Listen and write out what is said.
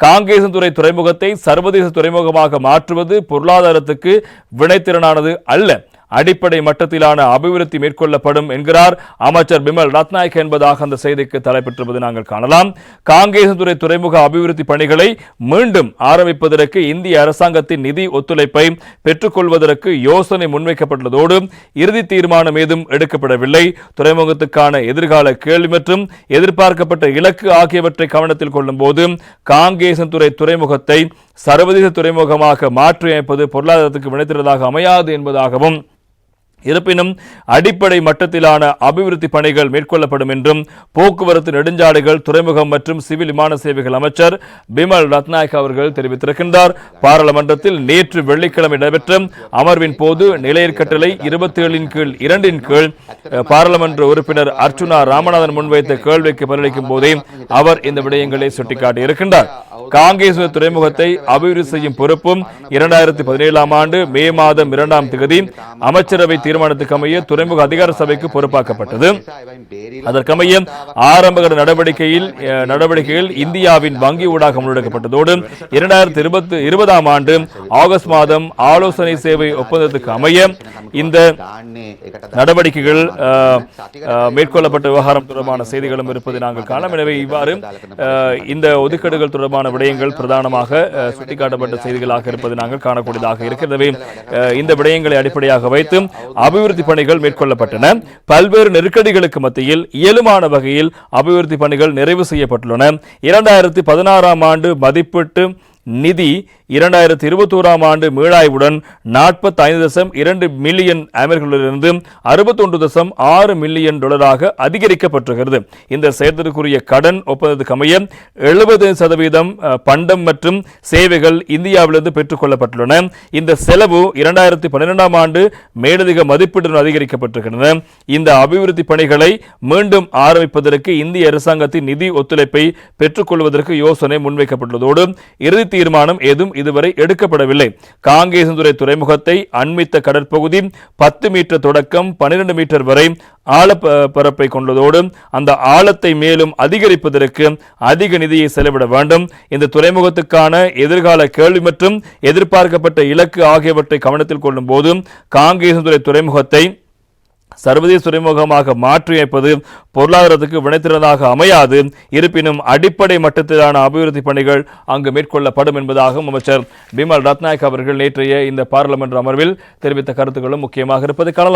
காங்கேசன்துறை துறைமுகத்தை சர்வதேச துறைமுகமாக மாற்றுவது பொருளாதாரத்துக்கு வினைத்திறனானது அல்ல. அடிப்படை மட்டத்திலான அபிவிருத்தி மேற்கொள்ளப்படும் என்கிறார் அமைச்சர் பிமல் ரத்நாயக் என்பதாக அந்த செய்திக்கு தலைப்பெற்றிருப்பது நாங்கள் காணலாம். காங்கேசன்துறை துறைமுக அபிவிருத்தி பணிகளை மீண்டும் ஆரம்பிப்பதற்கு இந்திய அரசாங்கத்தின் நிதி ஒத்துழைப்பை பெற்றுக்கொள்வதற்கு யோசனை முன்வைக்கப்பட்டுள்ளதோடு இறுதி தீர்மானம் ஏதும் எடுக்கப்படவில்லை. துறைமுகத்துக்கான எதிர்கால கேள்வி மற்றும் எதிர்பார்க்கப்பட்ட இலக்கு ஆகியவற்றை கவனத்தில் கொள்ளும் போது காங்கேசன்துறை துறைமுகத்தை சர்வதேச துறைமுகமாக மாற்றியமைப்பது பொருளாதாரத்துக்கு வினைத்திறதாக அமையாது என்பதாகவும் இருப்பினும் அடிப்படை மட்டத்திலான அபிவிருத்தி பணிகள் மேற்கொள்ளப்படும் என்றும் போக்குவரத்து நெடுஞ்சாலைகள் துறைமுகம் மற்றும் சிவில் விமான சேவைகள் அமைச்சர் பிமல் ரத்நாயக் அவர்கள் தெரிவித்திருக்கின்றார். பாராளுமன்றத்தில் நேற்று வெள்ளிக்கிழமை நடைபெற்ற அமர்வின் போது நிலையற்கட்டளை இருபத்தி ஏழின் கீழ் இரண்டின் கீழ் பாராளுமன்ற உறுப்பினர் அர்ச்சுனா ராமநாதன் முன்வைத்த கேள்விக்கு பதிலளிக்கும் போதே அவர் இந்த விடயங்களை சுட்டிக்காட்டியிருக்கின்றார். காங்கேஸ்வர துறைமுகத்தை அபிவிருத்தி செய்யும் பொறுப்பும் இரண்டாயிரத்தி பதினேழாம் ஆண்டு மே மாதம் இரண்டாம் தேதி அமைச்சரவை தீர்மானத்துக்கமைய துறைமுக அதிகார சபைக்கு பொறுப்பாக்கப்பட்டது. அதற்கமைய ஆரம்பகட நடவடிக்கையில் நடவடிக்கைகள் நடவடிக்கையில் இந்தியாவின் வங்கி ஊடாக முன்னெடுக்கப்பட்டதோடு இரண்டாயிரத்தி இருபத்தி இருபதாம் ஆண்டு ஆகஸ்ட் மாதம் ஆலோசனை சேவை ஒப்பந்தத்துக்கு அமைய இந்த நடவடிக்கைகள் மேற்கொள்ளப்பட்ட விவகாரம் தொடர்பான செய்திகளும் இருப்பதை நாங்கள் காணலாம். எனவே இவ்வாறு இந்த ஒதுக்கீடுகள் தொடர்பான விடயங்கள் பிரதானமாக சுட்டிக்காட்டப்பட்ட செய்திகளாக இருப்பதை நாங்கள் காணக்கூடியதாக இருக்கிறது இந்த விடயங்களை அடிப்படையாக வைத்து அபிவிருத்தி பணிகள் மேற்கொள்ளப்பட்டன. பல்வேறு நெருக்கடிகளுக்கு மத்தியில் இயலுமான வகையில் அபிவிருத்தி பணிகள் நிறைவு செய்யப்பட்டுள்ளன. இரண்டாயிரத்தி பதினாறாம் ஆண்டு மதிப்பீட்டு நிதி இரண்டாயிரத்தி இருபத்தோராம் ஆண்டு மீளாய்வுடன் நாற்பத்தி ஐந்து தசம் இரண்டு மில்லியன் அமெரிக்கர்களிலிருந்து அறுபத்தொன்று தசம் ஆறு மில்லியன் டாலராக அதிகரிக்கப்பட்டுகிறது இந்த செயற்திற்குரிய கடன் ஒப்பந்தத்துக்கமைய எழுபது சதவீதம் பண்டம் மற்றும் சேவைகள் இந்தியாவிலிருந்து பெற்றுக்கொள்ளப்பட்டுள்ளன இந்த செலவு இரண்டாயிரத்தி பன்னிரெண்டாம் ஆண்டு மேலதிக மதிப்பீட்டுடன் அதிகரிக்கப்பட்டிருக்கின்றன இந்த அபிவிருத்தி பணிகளை மீண்டும் ஆரம்பிப்பதற்கு இந்திய அரசாங்கத்தின் நிதி ஒத்துழைப்பை பெற்றுக்கொள்வதற்கு யோசனை முன்வைக்கப்பட்டுள்ளதோடு இறுதி தீர்மானம் ஏதும் இதுவரை எடுக்கப்படவில்லை. காங்கேசந்துறை துறைமுகத்தை அண்மித்த கடற்பகுதி பத்து மீட்டர் தொடக்கம் பன்னிரண்டு மீட்டர் வரை ஆழப்பரப்பை கொண்டதோடு அந்த ஆழத்தை மேலும் அதிகரிப்பதற்கு அதிக நிதியை செலவிட வேண்டும். இந்த துறைமுகத்துக்கான எதிர்கால கேள்வி மற்றும் எதிர்பார்க்கப்பட்ட இலக்கு ஆகியவற்றை கவனத்தில் கொள்ளும் போது காங்கேசந்துறை துறைமுகத்தை சர்வதேச துறைமுகமாக மாற்றியமைப்பது பொருளாதாரத்துக்கு வினைத்திறனாக அமையாது. இருப்பினும் அடிப்படை மட்டத்திலான அபிவிருத்தி பணிகள் அங்கு மேற்கொள்ளப்படும் என்பதாகவும் அமைச்சர் பிமல் ரத்நாயக் அவர்கள் நேற்றைய இந்த பாராளுமன்ற அமர்வில் தெரிவித்த கருத்துக்களும் முக்கியமாக இருப்பது காணலாம்.